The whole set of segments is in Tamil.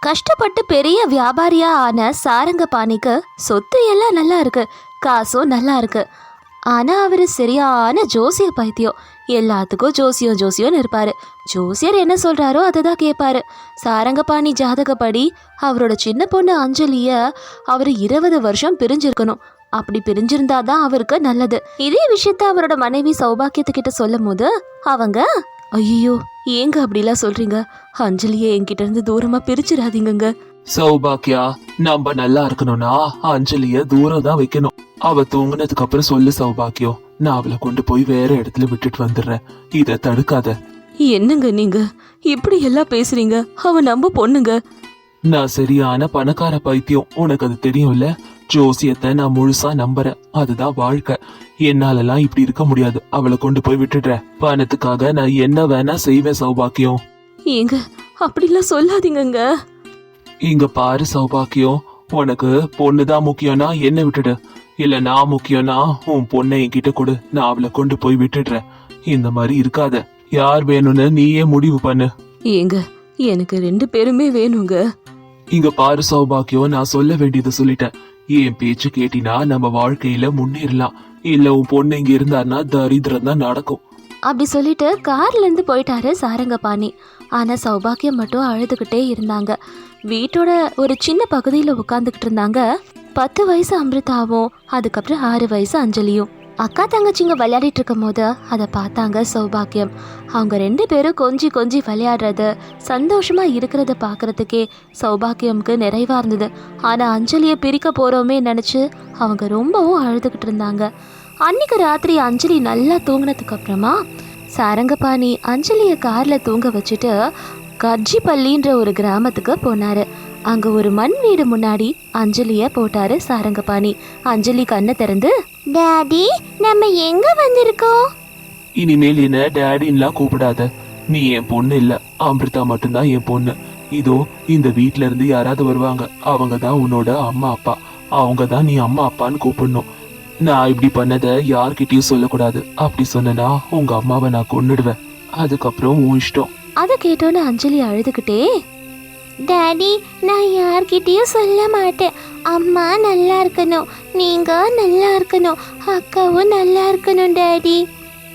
கஷ்டப்பட்டு பெரிய வியாபாரியா ஆன சாரங்கபாணிக்கு சொத்து எல்லாம் நல்லா இருக்கு காசும் நல்லா இருக்கு. ஆனா அவரு சரியான ஜோசிய பைத்தியம். எல்லாத்துக்கும் ஜோசியம் ஜோசியம்னு இருப்பாரு. ஜோசியர் என்ன சொல்றாரோ அதை தான் கேட்பாரு சாரங்கபாணி ஜாதகப்படி அவரோட சின்ன பொண்ணு அஞ்சலிய அவர் இருபது வருஷம் பிரிஞ்சிருக்கணும். அப்படி பிரிஞ்சிருந்தாதான் அவருக்கு நல்லது. இதே விஷயத்த அவரோட மனைவி சௌபாக்கியத்துக்கிட்ட சொல்லும் போது அவங்க ஐயோ ஏங்க அப்படிலாம் சொல்றீங்க? அஞ்சலியை என்கிட்ட இருந்து தூரமா பிரிச்சிடாதீங்கங்க. சௌபாக்கியா நம்ம நல்லா இருக்கணும்னா அஞ்சலிய தூரம் தான் வைக்கணும். அவ தூங்குனதுக்கு அப்புறம் சொல்லு சௌபாக்கியம் நான் அவளை கொண்டு போய் வேற இடத்துல விட்டுட்டு வந்துடுறேன். இத தடுக்காத. என்னங்க நீங்க? இப்படி எல்லாம் பேசுறீங்க? அவ நம்ம பொண்ணுங்க. நான் சரியான பணக்கார பைத்தியம் உனக்கு அது தெரியும்ல? ஜோசியத்தை நான் முழுசா நம்புறேன். அதுதான் வாழ்க்கை. என்னாலலாம் இப்படி இருக்க முடியாது. அவளை கொண்டு போய் விட்டுடுறேன். பணத்துக்காக நான் என்ன வேணா செய்வேன் சௌபாக்கியம். ஏங்க அப்படிலாம் சொல்லாதீங்கங்க. இங்க பாரு சௌபாக்கியம். உனக்கு பொண்ணுதான் முக்கியம்னா என்ன விட்டுடு. இல்ல நான் முக்கியம்னா உன் பொண்ணை என்கிட்ட கொடு. நான் அவளை கொண்டு போய் விட்டுடுறேன். இந்த மாதிரி இருக்காத. யார் வேணும்னு நீயே முடிவு பண்ணு. ஏங்க எனக்கு ரெண்டு பேருமே வேணுங்க. இங்க பாரு சௌபாக்கியம். நான் சொல்ல வேண்டியதை சொல்லிட்டேன். என் பேச்சு கேட்டினா நம்ம வாழ்க்கையில முன்னேறலாம். இல்ல உன் பொண்ணு இங்க இருந்தான்னா தரித்திரம் தான் நடக்கும். அப்படி சொல்லிட்டு கார்ல இருந்து போயிட்டாரு சாரங்கபாணி. ஆனா சௌபாக்கியம் மட்டும் அழுதுகிட்டே இருந்தாங்க. வீட்டோட ஒரு சின்ன பகுதியில உட்காந்துக்கிட்டு இருந்தாங்க. பத்து வயசு அமிர்தாவும் அதுக்கப்புறம் ஆறு வயசு அஞ்சலியும். அக்கா தங்கச்சிங்க விளையாடிட்டு இருக்கும் போது அதை பார்த்தாங்க சௌபாக்கியம். அவங்க ரெண்டு பேரும் கொஞ்சி கொஞ்சி விளையாடுறது சந்தோஷமா இருக்கிறத பார்க்கறதுக்கே சௌபாக்கியம்க்கு நிறைவா இருந்தது. ஆனா அஞ்சலியை பிரிக்க போறோமே நினைச்சு அவங்க ரொம்பவும் அழுதுகிட்டு இருந்தாங்க. அன்னைக்கு ராத்திரி அஞ்சலி நல்லா தூங்கினதுக்கு அப்புறமா சாரங்கபாணி அஞ்சலியை கார்ல தூங்க வச்சுட்டு கர்ஜிப்பள்ளின்ற ஒரு கிராமத்துக்கு போனாரு. அங்க ஒரு மண் வீடு முன்னாடி அஞ்சலிய போட்டாரு சாரங்கபாணி. அஞ்சலி கண்ணை திறந்து டாடி நம்ம எங்க வந்திருக்கோம்? இனிமேல் என்ன டேடின்லாம் கூப்பிடாத. நீ என் பொண்ணு இல்ல. அமிர்தா மட்டும்தான் என் பொண்ணு. இதோ இந்த வீட்ல இருந்து யாராவது வருவாங்க. அவங்க தான் உன்னோட அம்மா அப்பா. அவங்க தான் நீ அம்மா அப்பான்னு கூப்பிடணும். நான் இப்படி பண்ணத யார்கிட்டயும் சொல்லக்கூடாது. அப்படி சொன்னனா உங்க அம்மாவை நான் கொன்னுடுவேன். அதுக்கப்புறம் உன் இஷ்டம். அதை கேட்டோன்னு அஞ்சலி அழுதுகிட்டே டாடி நான் யார்கிட்டயும் சொல்ல மாட்டேன். அம்மா நல்லா இருக்கணும். நீங்க நல்லா இருக்கணும். அக்காவும் நல்லா இருக்கணும் டாடி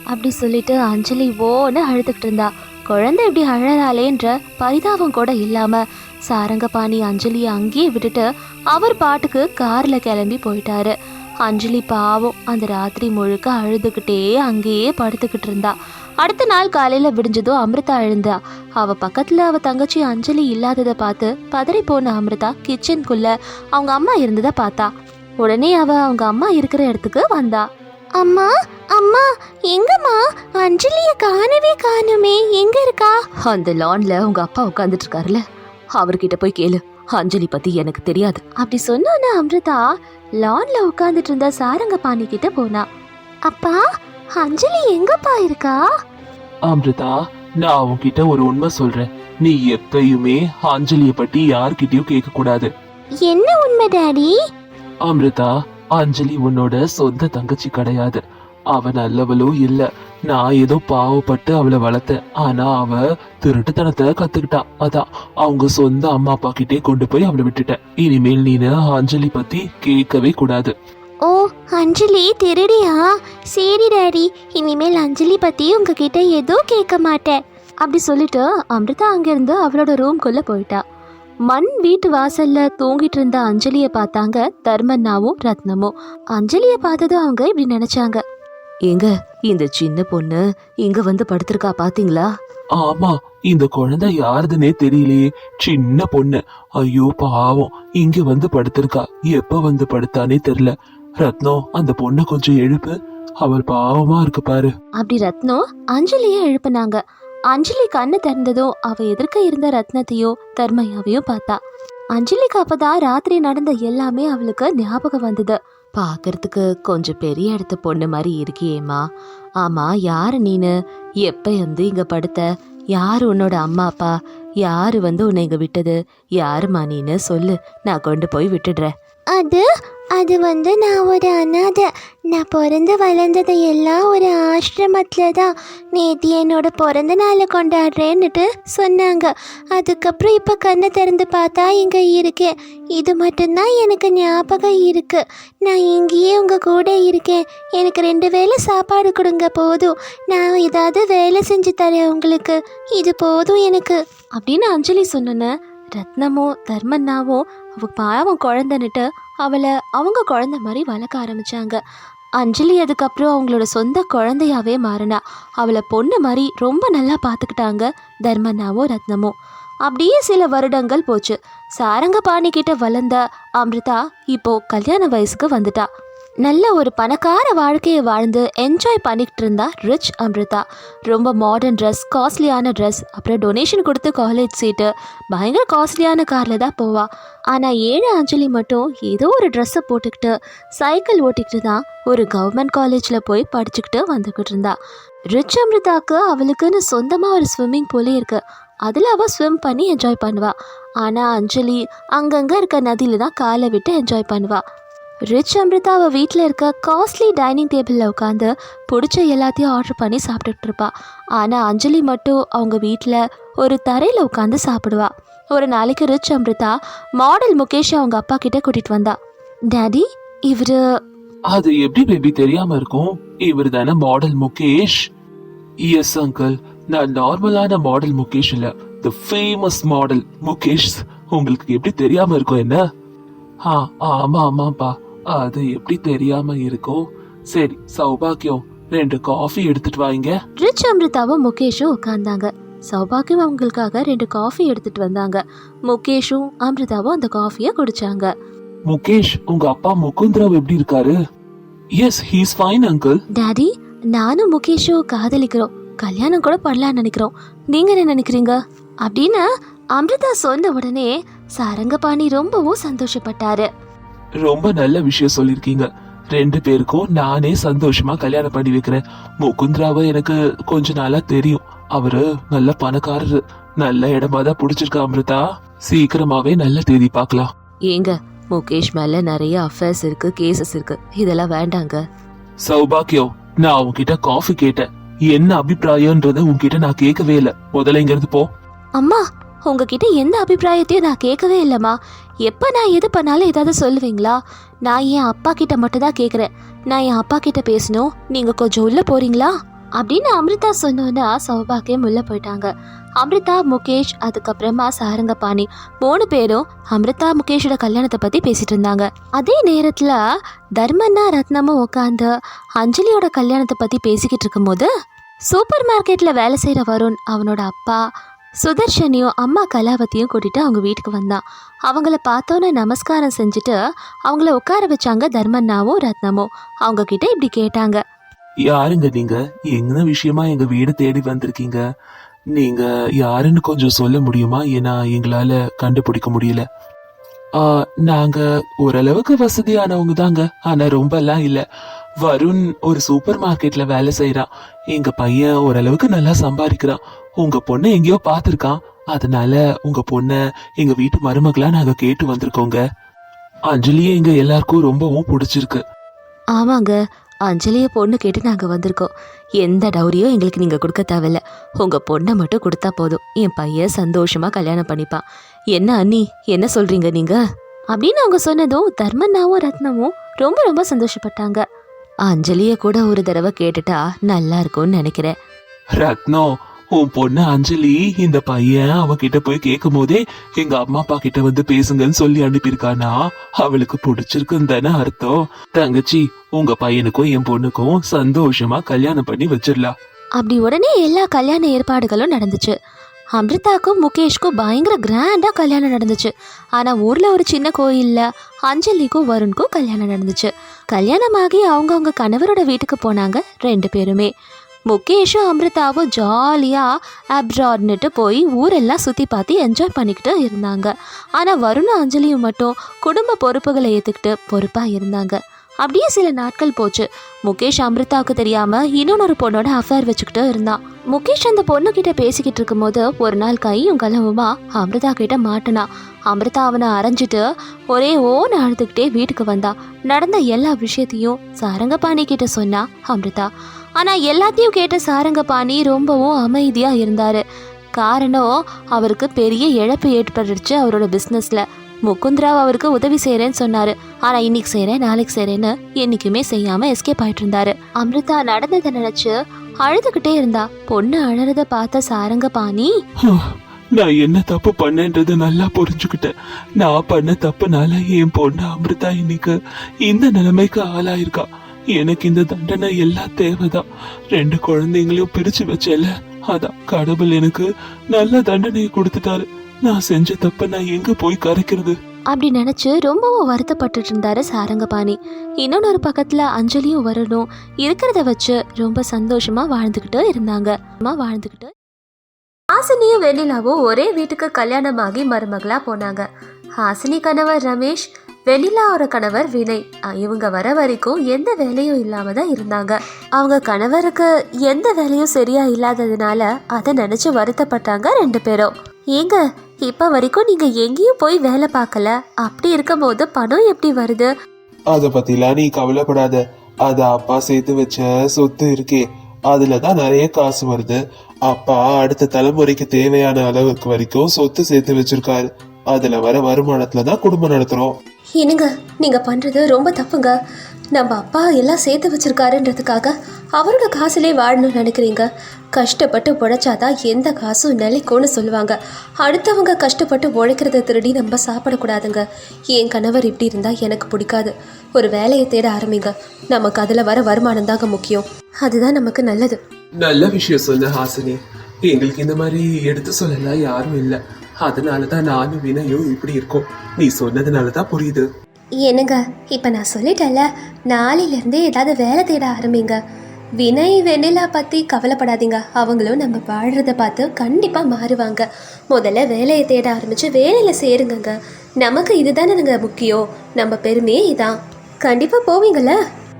அப்படி சொல்லிட்டு அஞ்சலி ஓன்னு அழுதுகிட்டு இருந்தா. குழந்தை இப்படி அழறாளேன்ற பரிதாபம் கூட இல்லாம சாரங்கபாணி அஞ்சலியை அங்கேயே விட்டுட்டு அவர் பாட்டுக்கு கார்ல கிளம்பி போயிட்டாரு. அஞ்சலி பாவம் அந்த ராத்திரி முழுக்க அழுதுகிட்டே அங்கேயே படுத்துக்கிட்டு இருந்தா. அடுத்த நாள் காலையில விடிஞ்சதும் அமிர்தா எழுந்தா. அவ பக்கத்துல அவ தங்கச்சி அஞ்சலி இல்லாததை பார்த்து பதறி போன அமிர்தா கிச்சனுக்குள்ள அவங்க அம்மா இருந்ததை பார்த்தா. உடனே அவ அவங்க அம்மா இருக்கிற இடத்துக்கு வந்தா. அம்மா அம்மா எங்கம்மா? அஞ்சலிய காணவே காணுமே. எங்க இருக்கா? அந்த லான்ல உங்க அப்பா உட்காந்துட்டு இருக்காருல அவர்கிட்ட போய் கேளு. அஞ்சலி பத்தி எனக்கு தெரியாது. அப்படி சொன்னோன்னு அமிர்தா லான்ல உட்காந்துட்டு இருந்த சாரங்க பாணி கிட்ட போனா. அப்பா அஞ்சலி எங்கப்பா இருக்கா? அமிர்தா நான் உன்கிட்ட ஒரு உண்மை சொல்றேன். நீ எப்பயுமே அஞ்சலிய பத்தி யார்கிட்டயும் கேட்க கூடாது என்ன உண்மை டாடி? அமிர்தா அஞ்சலி உன்னோட சொந்த தங்கச்சி கிடையாது. அவ நல்லவளும் இல்ல. நான் ஏதோ பாவப்பட்டு அவளை வளர்த்தேன். ஆனா அவ திருட்டுத்தனத்தை கத்துக்கிட்டா. அதான் அவங்க சொந்த அம்மா அப்பா கிட்டே கொண்டு போய் அவளை விட்டுட்டேன். இனிமேல் நீனு அஞ்சலி பத்தி கேட்கவே கூடாது. ஓ அஞ்சலி திருடியா? சரி டாடி. இனிமேல் அஞ்சலி பத்தி உங்ககிட்ட எதுவும் கேட்க மாட்டேன். அப்படி சொல்லிட்டு அமிர்தா அங்கிருந்து அவளோட ரூம்குள்ள போயிட்டா. மண் வீட்டு வாசல்ல தூங்கிட்டு இருந்த அஞ்சலிய பார்த்தாங்க தர்மண்ணாவும் ரத்னமும். அஞ்சலிய பார்த்ததும் அவங்க இப்படி நினைச்சாங்க. ஏங்க இந்த சின்ன பொண்ணு இங்க வந்து படுத்திருக்கா பாத்தீங்களா? ஆமா இந்த குழந்தை யாருதுன்னே தெரியலையே. சின்ன பொண்ணு. ஐயோ பாவம். இங்க வந்து படுத்திருக்கா. எப்ப வந்து படுத்தானே தெரியல. ரத்னம் அந்த பொண்ணை கொஞ்சம் எழுப்பு. அவள் பாவமா இருக்கு பாரு. அப்படி ரத்னம் அஞ்சலிய எழுப்புனாங்க. அஞ்சலி கண்ணு திறந்ததும் அவ எதிர்க்க இருந்த ரத்னத்தையோ தர்மையாவையும் பார்த்தா. அஞ்சலிக்கு அப்பதான் ராத்திரி நடந்த எல்லாமே அவளுக்கு ஞாபகம் வந்தது. பார்க்கறதுக்கு கொஞ்சம் பெரிய இடத்து பொண்ணு மாதிரி இருக்கியேம்மா. ஆமா யாரு நீனு? எப்ப வந்து இங்க படுத்த? யார் உன்னோட அம்மா அப்பா? யாரு வந்து உன்னை இங்க விட்டது? யாருமா நீனு? சொல்லு. நான் கொண்டு போய் விட்டுடுறேன். அது அது வந்து நான் ஒரு அனாதை நான் பிறந்து வளர்ந்தது எல்லாம் ஒரு ஆசிரமத்தில் தான் நேத்தி என்னோட பிறந்த நாளை கொண்டாடுறேன்னுட்டு சொன்னாங்க அதுக்கப்புறம் இப்போ கண்ணை திறந்து பார்த்தா இங்கே இருக்கேன் இது மட்டும்தான் எனக்கு ஞாபகம் இருக்குது நான் இங்கேயே உங்கள் கூட இருக்கேன் எனக்கு ரெண்டு வேளை சாப்பாடு கொடுங்க போதும் நான் ஏதாவது வேலை செஞ்சு தரேன் உங்களுக்கு இது போதும் எனக்கு அப்படின்னு அஞ்சலி சொன்னேன் ரத்னமோ தர்மண்ணாவோ அவ பாவம் குழந்தைன்னுட்டு அவளை அவங்க குழந்த மாதிரி வளர்க்க ஆரம்பிச்சாங்க. அஞ்சலி அதுக்கப்புறம் அவங்களோட சொந்த குழந்தையாவே மாறினா அவளை பொண்ணு மாதிரி ரொம்ப நல்லா பார்த்துக்கிட்டாங்க தர்மண்ணாவோ ரத்னமோ அப்படியே சில வருடங்கள் போச்சு. சாரங்கபாணி கிட்ட வளர்ந்த அமிர்தா இப்போ கல்யாண வயசுக்கு வந்துட்டா. நல்ல ஒரு பணக்கார வாழ்க்கையை வாழ்ந்து என்ஜாய் பண்ணிக்கிட்டு இருந்தா ரிச் அம்ரிதா. ரொம்ப மாடர்ன் ட்ரெஸ் காஸ்ட்லியான ட்ரெஸ் அப்புறம் டொனேஷன் கொடுத்து காலேஜ் சீட்டு பயங்கர காஸ்ட்லியான காரில் தான் போவா. ஆனால் ஏழு அஞ்சலி மட்டும் ஏதோ ஒரு ட்ரெஸ்ஸை போட்டுக்கிட்டு சைக்கிள் ஓட்டிக்கிட்டு தான் ஒரு கவர்மெண்ட் காலேஜில் போய் படிச்சுக்கிட்டு வந்துக்கிட்டு இருந்தா. ரிச் அமிர்தாக்கு அவளுக்குன்னு சொந்தமாக ஒரு ஸ்விம்மிங் பூலே இருக்கு. அதில் அவள் ஸ்விம் பண்ணி என்ஜாய் பண்ணுவாள் ஆனால் அஞ்சலி அங்கங்கே இருக்க நதியில் தான் காலை விட்டு என்ஜாய் பண்ணுவாள் ரிச் அமிர்தா அவள் வீட்டில் இருக்க காஸ்ட்லி டைனிங் டேபிளில் உட்காந்து பிடிச்ச எல்லாத்தையும் ஆர்டர் பண்ணி சாப்பிட்டுட்டு இருப்பாள் ஆனால் அஞ்சலி மட்டும் அவங்க வீட்டில் ஒரு தரையில் உட்காந்து சாப்பிடுவா. ஒரு நாளைக்கு ரிச் அமிர்தா மாடல் முகேஷ் அவங்க அப்பா கிட்ட கூட்டிட்டு வந்தா. டேடி இவர் அது எப்படி பேபி தெரியாம இருக்கும்? இவர் தானே மாடல் முகேஷ். எஸ் அங்கிள் நான் நார்மலான மாடல் முகேஷ் இல்ல. The famous model Mukesh. உங்களுக்கு எப்படி தெரியாம இருக்கும் என்ன? ஆ ஆமா ஆமாப்பா. அது எப்படி தெரியாம இருக்கும் சரி சௌபாக்கியம் ரெண்டு காஃபி எடுத்துட்டு வாங்க. ரிச் அமிர்தாவும் முகேஷும் உட்காந்தாங்க சௌபாக்கியம் அவங்களுக்காக ரெண்டு காஃபி எடுத்துட்டு வந்தாங்க. முகேஷும் அமிர்தாவும் அந்த காஃபியை குடிச்சாங்க. முகேஷ் உங்க அப்பா முகுந்தராவ் எப்படி இருக்காரு? Yes he's fine uncle daddy நானும் முகேஷும் காதலிக்கிறோம். கல்யாணம் கூட பண்ணலாம்னு நினைக்கிறோம். நீங்க என்ன நினைக்கிறீங்க? அப்படின்னு அமிர்தா சொன்ன உடனே சாரங்கபாணி ரொம்பவும் சந்தோஷப்பட்டாரு. ரொம்ப நல்ல விஷயம் சொல்லிருக்கீங்க. ரெண்டு பேருக்கும் நானே சந்தோஷமா கல்யாணம் பண்ணி வைக்கிறேன். முகுந்தராவை எனக்கு கொஞ்ச நாளா தெரியும். அவரு நல்ல பணக்காரரு. நல்ல இடமா தான் பிடிச்சிருக்க அமிர்தா. சீக்கிரமாவே நல்ல தேதி பார்க்கலாம். ஏங்க முகேஷ் மேல நிறைய அஃபேர்ஸ் இருக்கு கேசஸ் இருக்கு. இதெல்லாம் வேண்டாங்க. சௌபாக்கியம் நான் உன்கிட்ட காஃபி கேட்டேன். என்ன அபிப்பிராயம்ன்றத உன்கிட்ட நான் கேட்கவே இல்ல. முதல்ல இங்க இருந்து போ. அம்மா உங்ககிட்ட எந்த அபிப்பிராயத்தையும் நான் கேட்கவே இல்லைம்மா. எப்போ நான் எது பண்ணாலும் ஏதாவது சொல்லுவீங்களா? நான் என் அப்பா கிட்ட மட்டும்தான் கேட்குறேன். நான் என் அப்பா கிட்ட பேசணும். நீங்கள் கொஞ்சம் உள்ளே போகிறீங்களா அப்படின்னு அமிர்தா சொன்னோன்னா சௌபாக்கியம் உள்ளே போயிட்டாங்க. அமிர்தா முகேஷ் அதுக்கப்புறமா சாரங்கபாணி மூணு பேரும் அமிர்தா முகேஷோட கல்யாணத்தை பற்றி பேசிட்டு இருந்தாங்க. அதே நேரத்தில் தர்மண்ணா ரத்னமும் உட்காந்து அஞ்சலியோட கல்யாணத்தை பற்றி பேசிக்கிட்டு இருக்கும்போது சூப்பர் மார்க்கெட்டில் வேலை செய்கிற வருண் அவனோட அப்பா சுதர்ஷனையும் அம்மா கலாவதியும் கூட்டிட்டு அவங்க வீட்டுக்கு வந்தான் அவங்கள பார்த்தோன்னே நமஸ்காரம் செஞ்சுட்டு அவங்கள உட்கார வச்சாங்க தர்மண்ணாவும் ரத்னமும். அவங்க கிட்ட இப்படி கேட்டாங்க. யாருங்க நீங்க? என்ன விஷயமா எங்க வீடு தேடி வந்திருக்கீங்க? நீங்க யாருன்னு கொஞ்சம் சொல்ல முடியுமா? ஏன்னா எங்களால கண்டுபிடிக்க முடியல. நாங்க ஓரளவுக்கு வசதியானவங்க தாங்க. ஆனா ரொம்ப எல்லாம் வருண் ஒரு சூப்பர் மார்க்கெட்ல வேலை செய்யறான் எங்க பையன் ஓரளவுக்கு நல்லா சம்பாதிக்கிறான். உங்க பொண்ணை எங்கேயோ பார்த்துருக்கான். அதனால உங்க பொண்ணை எங்க வீட்டு மருமகளா நாங்க கேட்டு வந்திருக்கோங்க. அஞ்சலியே எங்க எல்லாருக்கும் ரொம்பவும் பிடிச்சிருக்கு. ஆமாங்க அஞ்சலியை பொண்ணு கேட்டு நாங்கள் வந்திருக்கோம். எந்த டவுரியும் எங்களுக்கு நீங்கள் கொடுக்க தேவையில்ல. உங்கள் பொண்ணை மட்டும் கொடுத்தா போதும். என் பையன் சந்தோஷமாக கல்யாணம் பண்ணிப்பான். என்ன அண்ணி என்ன சொல்கிறீங்க நீங்கள் அப்படின்னு அவங்க சொன்னதும் தர்மண்ணாவும் ரத்னமும் ரொம்ப ரொம்ப சந்தோஷப்பட்டாங்க. அஞ்சலியை கூட ஒரு தடவை கேட்டுட்டா நல்லா இருக்கும்னு நினைக்கிறேன். ரத்னம் உன் பொண்ணு அஞ்சலி இந்த பையன் அவகிட்ட போய் கேட்கும் போதே எங்க அம்மா அப்பா கிட்ட வந்து பேசுங்கன்னு சொல்லி அனுப்பியிருக்கானா? அவளுக்கு பிடிச்சிருக்குன்னு தானே அர்த்தம். தங்கச்சி உங்க பையனுக்கும் என் பொண்ணுக்கும் சந்தோஷமா கல்யாணம் பண்ணி வச்சிடலாம். அப்படி உடனே எல்லா கல்யாண ஏற்பாடுகளும் நடந்துச்சு. அம்ரிதாக்கும் முகேஷ்க்கும் பயங்கர கிராண்டாக கல்யாணம் நடந்துச்சு. ஆனால் ஊரில் ஒரு சின்ன கோயிலில் அஞ்சலிக்கும் வருண்க்கும் கல்யாணம் நடந்துச்சு. கல்யாணமாகி அவங்கவுங்க கணவரோட வீட்டுக்கு போனாங்க ரெண்டு பேருமே. முகேஷும் அம்ரிதாவும் ஜாலியாக அப்ராட்னுட்டு போய் ஊரெல்லாம் சுற்றி பார்த்து என்ஜாய் பண்ணிக்கிட்டு இருந்தாங்க. ஆனால் வருணும் அஞ்சலியும் மட்டும் குடும்ப பொறுப்புகளை ஏற்றுக்கிட்டு பொறுப்பாக இருந்தாங்க. அப்படியே சில நாட்கள் போச்சு. முகேஷ் அமிர்தாவுக்கு தெரியாம இன்னொன்னொரு பொண்ணோட அஃபேர் வச்சுக்கிட்டு இருந்தான். முகேஷ் அந்த பொண்ணு கிட்ட பேசிக்கிட்டு இருக்கும்போது ஒரு நாள் கையும் கலவுமா அமிர்தா கிட்ட மாட்டினா. அமிர்தா அவனை அரைஞ்சிட்டு ஒரே ஓன அழுதுகிட்டே வீட்டுக்கு வந்தா. நடந்த எல்லா விஷயத்தையும் சாரங்கபாணி கிட்ட சொன்னா அமிர்தா. ஆனா எல்லாத்தையும் கேட்ட சாரங்கபாணி ரொம்பவும் அமைதியா இருந்தாரு. காரணம் அவருக்கு பெரிய இழப்பு ஏற்பட்டுருச்சு அவரோட பிஸ்னஸ்ல முகுந்த்ராவ் அவருக்கு உதவி செய்கிறேன்னு சொன்னாரு. ஆனா இன்னைக்கு செய்கிறேன் நாளைக்கு செய்கிறேன்னு என்னைக்குமே செய்யாம எஸ்கேப் ஆயிட்டு இருந்தாரு அமிர்தா நடந்ததை நினைச்சு அழுதுகிட்டே இருந்தா. பொண்ணு அழறத பார்த்த சாரங்கபாணி நான் என்ன தப்பு பண்ணேன்றத நல்லா புரிஞ்சுக்கிட்டேன். நான் பண்ண தப்புனால என் பொண்ணு அமிர்தா இன்னைக்கு இந்த நிலைமைக்கு ஆளாயிருக்கா. எனக்கு இந்த தண்டனை எல்லாம் தேவைதான். ரெண்டு குழந்தைங்களையும் பிரிச்சு வச்சல அதான் கடவுள் எனக்கு நல்ல தண்டனையை கொடுத்துட்டாரு. நான் செஞ்ச தப்ப நான் எங்க போய் கரைக்கிறது? அப்படி நினைச்சு ரொம்பவும் வருத்தப்பட்டுட்டு இருந்தாரு சாரங்கபாணி. இன்னொன்னொரு பக்கத்துல அஞ்சலியும் வரணும் இருக்கிறத வச்சு ரொம்ப சந்தோஷமா வாழ்ந்துகிட்டு இருந்தாங்க. அம்மா வாழ்ந்துகிட்டு ஹாசினியும் வெண்ணிலாவும் ஒரே வீட்டுக்கு கல்யாணமாகி மருமகளா போனாங்க. ஹாசினி கணவர் ரமேஷ் வெண்ணிலாவோட கணவர் வினய். இவங்க வர வரைக்கும் எந்த வேலையும் இல்லாம தான் இருந்தாங்க. அவங்க கணவருக்கு எந்த வேலையும் சரியா இல்லாததுனால அதை நினைச்சு வருத்தப்பட்டாங்க ரெண்டு பேரும். ஏங்க இப்ப வரைக்கும் நீங்க எங்கேயும் போய் வேலை பார்க்கல. அப்படி இருக்கும்போது பணம் எப்படி வருது? அத பத்திலாம் நீ கவலைப்படாத. அது அப்பா சேர்த்து வச்ச சொத்து இருக்கே. அதுலதான் நிறைய காசு வருது. அப்பா அடுத்த தலைமுறைக்கு தேவையான அளவுக்கு வரைக்கும் சொத்து சேர்த்து வச்சிருக்காரு. அதுல வர வருமானத்துல தான் குடும்பம் நடத்துறோம். என்னங்க நீங்க பண்றது ரொம்ப தப்புங்க. நம்ம அப்பா எல்லாம் சேர்த்து வச்சிருக்காருன்றதுக்காக அவரோட காசுலே வாழணும்னு நினைக்கிறீங்க? கஷ்டப்பட்டு உழைச்சாதான் எந்த காசும் நிலைக்கும்னு சொல்லுவாங்க. அடுத்தவங்க கஷ்டப்பட்டு உழைக்கிறத திருடி நம்ம சாப்பிடக்கூடாதுங்க. என் கணவர் இப்படி இருந்தா எனக்கு பிடிக்காது. ஒரு வேலையை தேட ஆரம்பிங்க. நமக்கு அதில் வர வருமானம் தாங்க முக்கியம். அதுதான் நமக்கு நல்லது. நல்ல விஷயம் சொன்ன ஹாசினி. எங்களுக்கு இந்த மாதிரி எடுத்து சொல்லலாம் யாரும் இல்ல. அதனாலதான் நானும் வினையும் இப்படி இருக்கும். நீ சொன்னதுனாலதான் புரியுது. என்னங்க இப்போ நான் சொல்லிட்டேன்ல நாளையிலேருந்தே ஏதாவது வேலை தேட ஆரம்பிங்க. வினய் வெண்ணிலா பற்றி கவலைப்படாதீங்க. அவங்களும் நம்ம வாழ்கிறத பார்த்து கண்டிப்பாக மாறுவாங்க. முதல்ல வேலையை தேட ஆரம்பித்து வேலையில் சேருங்கங்க. நமக்கு இதுதானேங்க முக்கியம். நம்ம பெருமையே இதான். கண்டிப்பாக போவீங்கள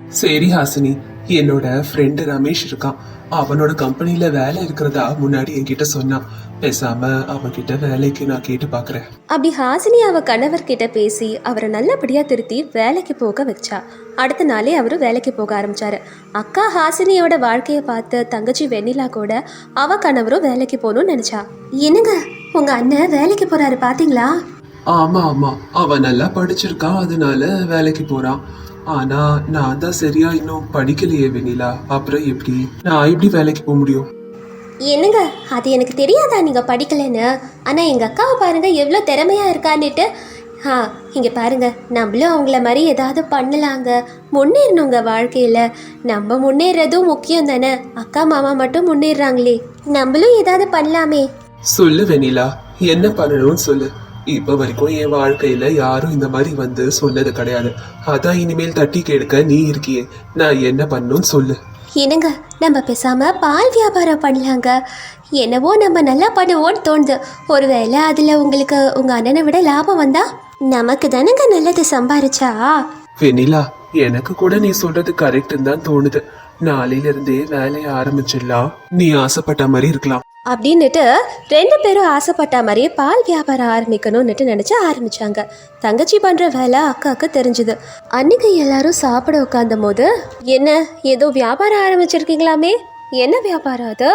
சரி ஹாசினி. என்னோட ஃப்ரெண்டு ரமேஷ் இருக்கான். அவனோட கம்பெனியில் வேலை இருக்கிறதா முன்னாடி என்கிட்ட சொன்னான். பேசாம அவன்கிட்ட வேலைக்கு நான் கேட்டு பாக்குறேன். அப்படி ஹாசினி அவ கணவர்கிட்ட பேசி அவரை நல்லபடியாக திருத்தி வேலைக்கு போக வச்சா. அடுத்த நாளே அவரு வேலைக்கு போக ஆரம்பிச்சாரு. அக்கா ஹாசினியோட வாழ்க்கையை பார்த்து தங்கச்சி வெண்ணிலா கூட அவ கணவரும் வேலைக்கு போகணும்னு நினைச்சா. என்னங்க உங்க அண்ணன் வேலைக்கு போறாரு பாத்தீங்களா? ஆமா ஆமா. அவன் நல்லா படிச்சிருக்கான் அதனால வேலைக்கு போறான். ஆனா நான் தான் சரியா இன்னும் படிக்கலையே வெண்ணிலா. அப்புறம் எப்படி? நான் எப்படி வேலைக்கு போக முடியும்? என்னங்க அது எனக்கு தெரியாதா? நீங்கள் படிக்கலைன்னு. ஆனால் எங்கள் அக்காவை பாருங்கள் எவ்வளோ திறமையாக இருக்கான்னுட்டு. ஆ இங்கே பாருங்க நம்மளும் அவங்கள மாதிரி ஏதாவது பண்ணலாங்க. முன்னேறணுங்க வாழ்க்கையில். நம்ம முன்னேறதும் முக்கியம் தானே. அக்கா மாமா மட்டும் முன்னேறாங்களே. நம்மளும் ஏதாவது பண்ணலாமே. சொல்லு வெனிலா என்ன பண்ணணும்னு சொல்லு. இப்ப வரைக்கும் என் வாழ்க்கையில யாரும் இந்த மாதிரி வந்து சொன்னது கிடையாது. அதான் இனிமேல் தட்டி கேட்க நீ இருக்கியே. நான் என்ன பண்ணணும்னு சொல்லு. என்னங்க நம்ம பேசாம பால் வியாபாரம் பண்ணலாங்க. என்னவோ நம்ம நல்லா பண்ணுவோன்னு தோணுது. ஒருவேளை அதுல உங்களுக்கு உங்க அண்ணனை விட லாபம் வந்தா? நமக்கு தானங்க நல்லது சம்பாரிச்சா? வெனிலா எனக்கு கூட நீ சொல்றது கரெக்ட் தான் தோணுது. நாளையில இருந்தே வேலையை ஆரம்பிச்சிடலாம். நீ ஆசைப்பட்ட மாதிரி இருக்கலாம். அப்படின்னுட்டு ரெண்டு பேரும் ஆசைப்பட்ட மாதிரியே பால் வியாபாரம் ஆரம்பிக்கணும்னுட்டு நினச்சி ஆரம்பிச்சாங்க. தங்கச்சி பண்ணுற வேலை அக்காவுக்கு தெரிஞ்சுது. அன்னைக்கு எல்லாரும் சாப்பிட உட்காந்த போது என்ன ஏதோ வியாபாரம் ஆரம்பிச்சிருக்கீங்களாமே? என்ன வியாபாரம் அது?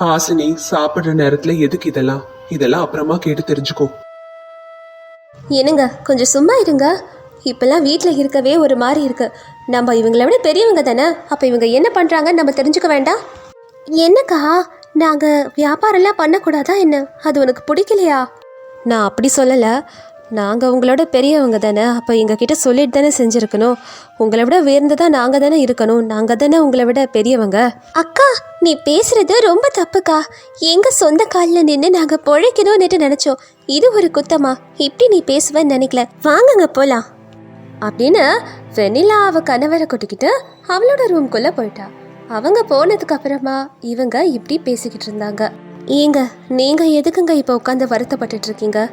ஹாசினி சாப்பிடுற நேரத்துல எதுக்கு இதெல்லாம்? இதெல்லாம் அப்புறமா கேட்டு தெரிஞ்சுக்கோ. என்னங்க கொஞ்சம் சும்மா இருங்க. இப்பெல்லாம் வீட்டில் இருக்கவே ஒரு மாதிரி இருக்கு. நம்ம இவங்களை விட பெரியவங்க தானே? அப்போ இவங்க என்ன பண்ணுறாங்கன்னு நம்ம தெரிஞ்சுக்க வேண்டாம். என்னக்கா நாங்கள் வியாபாரம்லாம் பண்ணக்கூடாதா என்ன? அது உனக்கு பிடிக்கலையா? நான் அப்படி சொல்லலை. நாங்கள் உங்களோட பெரியவங்க தானே அப்போ எங்ககிட்ட சொல்லிட்டு தானே செஞ்சுருக்கணும். உங்களை விட உயர்ந்ததா நாங்கள் தானே இருக்கணும். நாங்கள் தானே உங்களை விட பெரியவங்க. அக்கா நீ பேசுறது ரொம்ப தப்புக்கா. எங்கள் சொந்த காலில் நின்று நாங்கள் பொழைக்கணும்னுட்டு நினச்சோம். இது ஒரு குத்தமா? இப்படி நீ பேசுவேன்னு நினைக்கல. வாங்குங்க போலாம். அப்படின்னு வெண்ணிலா அவ கணவரை கூட்டிக்கிட்டு அவளோட ரூம்குள்ள போயிட்டா. அவங்க போனதுக்கு அப்புறமா இவங்க இப்படி பேசிக்கிட்டு இருந்தாங்க. ஏங்க நீங்க எதுக்குங்க இப்போ உட்காந்து வருத்தப்பட்டுட்டு இருக்கீங்க?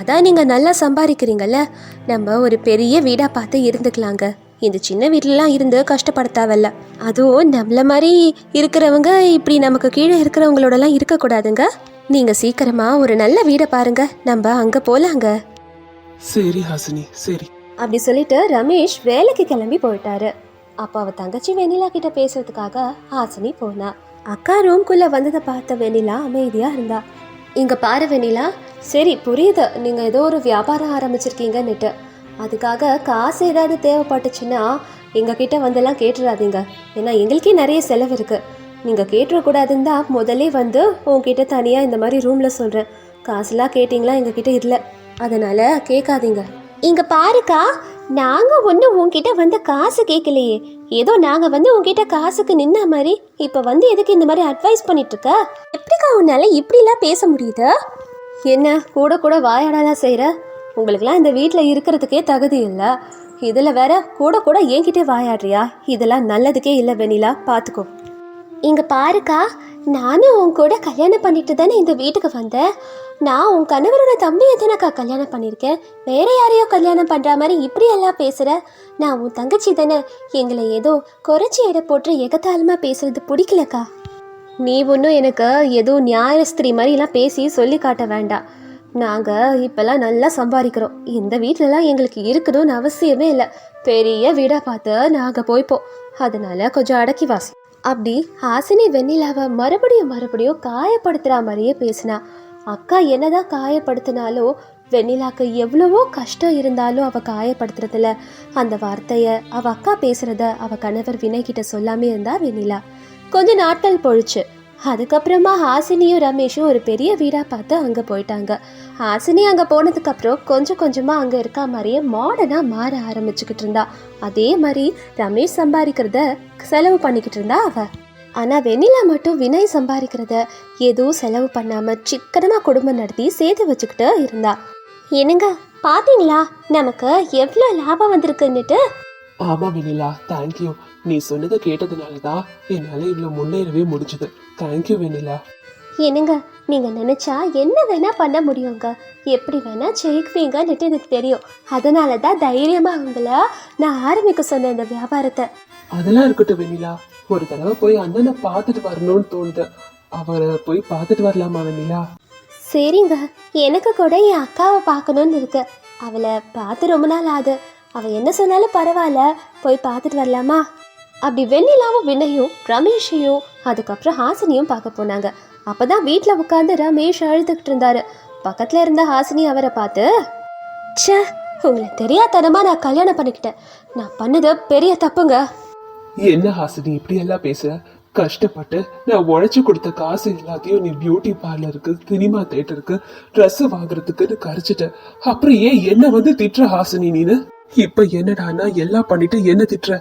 அதான் நீங்க நல்லா சம்பாதிக்கிறீங்கல்ல? நம்ம ஒரு பெரிய வீடா பார்த்து இருந்துக்கலாங்க. இந்த சின்ன வீட்டிலலாம் இருந்து கஷ்டப்பட தேவையில்ல. அதுவும் நம்மள மாதிரி இருக்கிறவங்க இப்படி நமக்கு கீழே இருக்கிறவங்களோடலாம் இருக்கக்கூடாதுங்க. நீங்க சீக்கிரமா ஒரு நல்ல வீடை பாருங்க. நம்ம அங்க போலாங்க. சரி ஹாசினி சரி. அப்படி சொல்லிட்டு ரமேஷ் வேலைக்கு கிளம்பி போயிட்டாரு. அப்போ அவ தங்கச்சி வெண்ணிலா கிட்ட பேசுறதுக்காக ஹாசினி போனா. அக்கா ரூம்குள்ள வந்ததை பார்த்த வெண்ணிலா அமைதியா இருந்தா. இங்க பாரு வெண்ணிலா சரி புரியுது. நீங்க ஏதோ ஒரு வியாபாரம் ஆரம்பிச்சிருக்கீங்கன்னுட்டு. அதுக்காக காசு ஏதாவது தேவைப்பட்டுச்சுன்னா எங்க கிட்ட வந்தெல்லாம் கேட்டுறாதீங்க. ஏன்னா எங்களுக்கே நிறைய செலவு இருக்கு. நீங்க கேட்டுறக்கூடாதுன்னு தான் முதல்ல வந்து உங்ககிட்ட தனியா இந்த மாதிரி ரூம்ல சொல்றேன். காசுலாம் கேட்டிங்களா எங்ககிட்ட? இல்லை. அதனால கேட்காதீங்க. இங்க பாருக்கா நாங்க ஒன்றும் உன்கிட்ட வந்து காசு கேட்கலையே ஏதோ நாங்க வந்து உன்கிட்ட காசுக்கு நின்ன மாதிரி இப்ப வந்து எதுக்கு இந்த மாதிரி அட்வைஸ் பண்ணிட்டு இருக்க எப்படிக்கா உன்னால இப்படிலாம் பேச முடியுது? என்ன கூட கூட வாயாடலாம் செய்யற உங்களுக்குலாம் இந்த வீட்டில் இருக்கிறதுக்கே தகுதி இல்லை. இதில் வேற கூட கூட என்கிட்டே வாயாடுறியா? இதெல்லாம் நல்லதுக்கே இல்லை வெண்ணிலா பார்த்துக்கோ இங்க பாருக்கா நானும் உன் கூட கல்யாணம் பண்ணிட்டு தானே இந்த வீட்டுக்கு வந்தேன். நான் உன் கணவரோட தம்பியை தானக்கா கல்யாணம் பண்ணியிருக்கேன். வேற யாரையோ கல்யாணம் பண்ணுற மாதிரி இப்படியெல்லாம் பேசுகிற நான் உன் தங்கச்சி தானே. எங்களை ஏதோ குறைச்சி எடை போட்டு எகத்தாளமா பேசுறது பிடிக்கலக்கா. நீ ஒன்றும் எனக்கு ஏதோ நியாயஸ்திரி மாதிரிலாம் பேசி சொல்லி காட்ட வேண்டாம். நாங்கள் இப்போல்லாம் நல்லா சம்பாதிக்கிறோம். இந்த வீட்டிலலாம் எங்களுக்கு இருக்கணும்னு அவசியமே இல்லை. பெரிய வீடாக பார்த்து நாங்கள் போய்ப்போம். அதனால கொஞ்சம் அடக்கி வாசி. அப்படி ஹாசினி வெண்ணிலாவை மறுபடியும் மறுபடியும் காயப்படுத்துகிற மாதிரியே பேசினா. அக்கா என்னதான் காயப்படுத்தினாலோ வெண்ணிலாக்கு எவ்வளவோ கஷ்டம் இருந்தாலும் அவ காயப்படுத்துறதில்ல. அந்த வார்த்தையை அவ அக்கா பேசுறத அவ கணவர் வினய் கிட்ட சொல்லாமே இருந்தா வெண்ணிலா. கொஞ்ச நாட்கள் பொழிச்சு. அதுக்கப்புறமா ஹாசினியும் ரமேஷும் ஒரு பெரிய வீடா பார்த்து அங்க போயிட்டாங்க. ஹாசினி அங்க போனதுக்கு அப்புறம் கொஞ்சம் கொஞ்சமா அங்க இருக்க மாதிரியே மாடர்னா மாற ஆரம்பிச்சுக்கிட்டு இருந்தா. அதே மாதிரி ரமேஷ் சம்பாதிக்கிறத செலவு பண்ணிக்கிட்டு இருந்தா அவ. ஆனா வெண்ணிலா மட்டும் வினய் சம்பாதிக்கிறத எதுவும் செலவு பண்ணாம சிக்கனமா குடும்பம் நடத்தி சேர்த்து வச்சுக்கிட்டு இருந்தா. என்னங்க பாத்தீங்களா? நமக்கு எவ்வளோ லாபம் வந்திருக்குன்னுட்டு? ஆமா வெண்ணிலா தேங்க்யூ நீ சொன்னதை கேட்டதுனால தான் என்னால இவ்வளவு முன்னேறவே முடிஞ்சது. Thank you Vennila. என்னங்க நீங்க நினைச்சா என்ன வேணா பண்ண முடியுங்க? எப்படி வேணா ஜெயிக்குவீங்கன்னுட்டு எனக்கு தெரியும். அதனால தான் தைரியமா உங்களை நான் ஆரம்பிக்க சொன்னேன் இந்த வியாபாரத்தை. அதெல்லாம் இருக்கட்டும் வெண்ணிலா. ஒரு தடவை போய் அண்ணனை பார்த்துட்டு வரணும்னு தோணுது. அவரை போய் பார்த்துட்டு வரலாமா வெண்ணிலா? சரிங்க. எனக்கு கூட என் அக்காவை பார்க்கணும்னு இருக்கு. அவளை பார்த்து ரொம்ப நாள் ஆகுது. அவள் என்ன சொன்னாலும் பரவாயில்ல. போய் பார்த்துட்டு வரலாமா? அப்படி வெண்ணிலாவும் வினையும் ரமேஷையும் அதுக்கப்புறம் ஹாசினியும் பார்க்க போனாங்க. அப்பதான் வீட்டில் உட்காந்து ரமேஷ் அழுதுகிட்டு இருந்தாரு. பக்கத்தில் இருந்த ஹாசினி அவரை பார்த்து ச்சே உங்களை தெரியாதனமா நான் கல்யாணம் பண்ணிக்கிட்டேன். நான் பண்ணது பெரிய தப்புங்க. என்ன ஹாசினி இப்படி எல்லாம் பேசுற? கஷ்டப்பட்டு நான் உழைச்சு கொடுத்த காசு எல்லாத்தையும் நீ பியூட்டி பார்லருக்கு சினிமா தேட்டருக்கு ட்ரெஸ் வாங்குறதுக்குன்னு கரைச்சிட்ட. அப்புறம் ஏன் என்ன வந்து திட்டுற ஹாசினி நீனு? இப்ப என்னடான்னா எல்லாம் பண்ணிட்டு என்ன திட்டுற?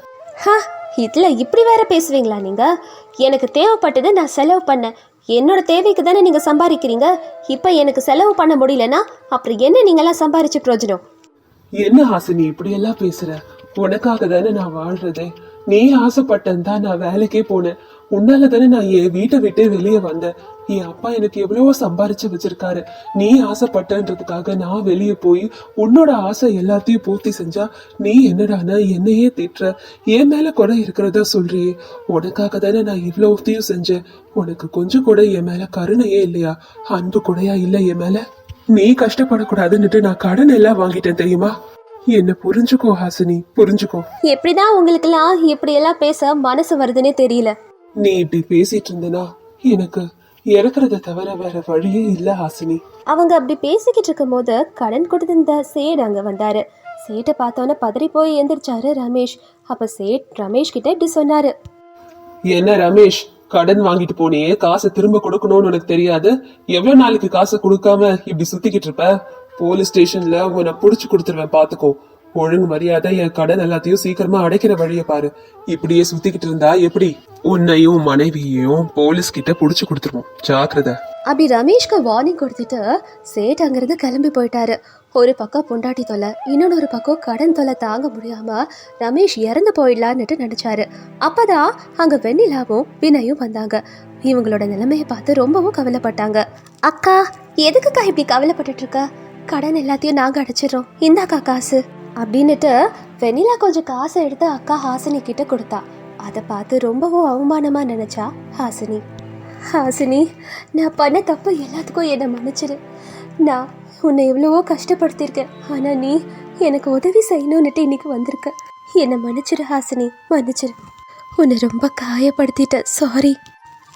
இதில் இப்படி வேற பேசுவீங்களா நீங்கள் எனக்கு தேவைப்பட்டது நான் செலவு பண்ணேன். என்னோட தேவைக்கு தானே நீங்கள் சம்பாதிக்கிறீங்க. இப்போ எனக்கு செலவு பண்ண முடியலன்னா அப்புறம் என்ன நீங்களாம் சம்பாரிச்சு பிரயோஜனம்? என்ன ஹாசினி இப்படி எல்லாம் பேசுற? உனக்காக தானே நான் வாழ்றதே. நீ ஆசைப்பட்டேன் தான் நான் வேலைக்கே போனேன். உன்னால தானே நான் என் வீட்டை விட்டே வெளியே வந்தேன். என் அப்பா எனக்கு எவ்வளவோ சம்பாரிச்சு வச்சிருக்காரு. நீ ஆசைப்பட்டன்றதுக்காக நான் வெளியே போய் உன்னோட ஆசை எல்லாத்தையும் பூர்த்தி செஞ்சா நீ என்னடானா என்னையே திட்டுற. என் மேல கூட இருக்கிறதா சொல்றியே உனக்காக தானே நான் இவ்வளவுத்தையும் செஞ்சேன். உனக்கு கொஞ்சம் கூட என் மேல கருணையே இல்லையா? அன்பு கூடயா இல்லை என் மேல? நீ கஷ்டப்படக்கூடாதுன்னுட்டு நான் கடன் எல்லாம் வாங்கிட்டேன் தெரியுமா? என்ன புரிஞ்சுக்கோ ஹாசினி புரிஞ்சுக்கோ. எப்படிதான் உங்களுக்கெல்லாம் இப்படியெல்லாம் பேச மனசு வருதுன்னே தெரியல. நீ இப்படி பேசிட்டு இருந்தனா எனக்கு இறக்குறத தவிர வேற வழியே இல்ல ஹாசினி. அவங்க அப்படி பேசிக்கிட்டு இருக்கும்போது கடன் கொடுத்திருந்த சேட் அங்கே வந்தாரு. சேட்டை பார்த்தோன்னே பதறி போய் எந்திரிச்சாரு ரமேஷ். அப்போ சேட் ரமேஷ் கிட்ட இப்படி சொன்னாரு. என்ன ரமேஷ் கடன் வாங்கிட்டு போனியே காசை திரும்ப கொடுக்கணும்னு உனக்கு தெரியாது? எவ்வளவு நாளைக்கு காசை கொடுக்காம இப்படி சுத்திக்கிட்டு இருப்ப? போலீஸ் ஸ்டேஷன்ல உன்னை புடிச்சு கொடுத்துருவேன் பாத்துக்கோ. ஒழுங்கு மரியாதை என் கடன் எல்லாத்தையும் சீக்கிரமா அடைக்கிற வழிய பாரு. இப்படியே சுத்திக்கிட்டு இருந்தா எப்படி? உன்னையும் மனைவியையும் போலீஸ் கிட்ட புடிச்சு கொடுத்துருவோம். ஜாக்கிரதை. அப்படி ரமேஷ்க்கு வார்னிங் கொடுத்துட்டு சேட் அங்கிருந்து கிளம்பி போயிட்டாரு. ஒரு பக்கம் பொண்டாட்டி தொலை இன்னொன்று ஒரு பக்கம் கடன் தொலை தாங்க முடியாம ரமேஷ் இறந்து போயிடலான்னுட்டு நினைச்சாரு. அப்பதான் அங்க வெண்ணிலாவும் வினயும் வந்தாங்க. இவங்களோட நிலைமையை பார்த்து ரொம்பவும் கவலைப்பட்டாங்க. அக்கா எதுக்குக்கா இப்படி கவலைப்பட்டுட்டு இருக்க? கடன் எல்லாத்தையும் நாங்கள் அடைச்சிடறோம். இந்தாக்கா காசு. அப்படின்னுட்டு வெண்ணிலா கொஞ்சம் காசை எடுத்து அக்கா ஹாசினி கிட்ட கொடுத்தா. அதை பார்த்து ரொம்பவும் அவமானமா நினைச்சா ஹாசினி. ஹாசினி நான் பண்ண தப்பு எல்லாத்துக்கும் என்னை மன்னிச்சிரு. நான் உன்னை எவ்வளவோ கஷ்டப்படுத்தியிருக்கேன். ஆனால் நீ எனக்கு உதவி செய்யணும்னுட்டு இன்னைக்கு வந்திருக்க. என்னை மன்னிச்சிரு ஹாசினி. மன்னிச்சிரு. உன்னை ரொம்ப காயப்படுத்திட்டேன். சாரி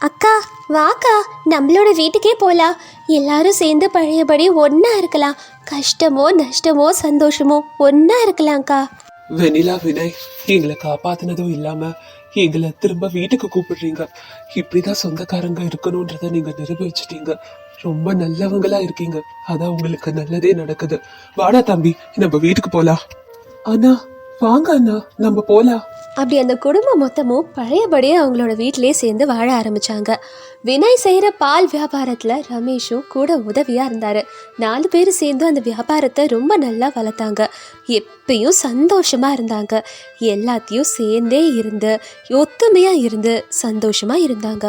அக்கா வாக்கா நம்மளோட வீட்டுக்கே போலாம். எல்லாரும் சேர்ந்து பழையபடி ஒன்னா இருக்கலாம். கஷ்டமோ நஷ்டமோ சந்தோஷமோ ஒண்ணா இருக்கலாம்க்கா. வெனிலா வினய் எங்களை காப்பாத்துனதும் இல்லாம எங்களை திரும்ப வீட்டுக்கு கூப்பிடுறீங்க. இப்படிதான் சொந்தக்காரங்க இருக்கணும்ன்றத நீங்க நிரூபிச்சிட்டீங்க. ரொம்ப நல்லவங்களா இருக்கீங்க. அதான் உங்களுக்கு நல்லதே நடக்குது. வாடா தம்பி நம்ம வீட்டுக்கு போலாம். ஆனா வாங்க அண்ணா நம்ம போலாம். அப்படி அந்த குடும்பம் மொத்தமும் பழையபடியே அவங்களோட வீட்டிலேயே சேர்ந்து வாழ ஆரம்பிச்சாங்க. வினய் செய்கிற பால் வியாபாரத்தில் ரமேஷும் கூட உதவியாக இருந்தார். நாலு பேர் சேர்ந்து அந்த வியாபாரத்தை ரொம்ப நல்லா வளர்த்தாங்க. எப்பயும் சந்தோஷமாக இருந்தாங்க. எல்லாத்தையும் சேர்ந்தே இருந்து ஒத்துமையாக இருந்து சந்தோஷமாக இருந்தாங்க.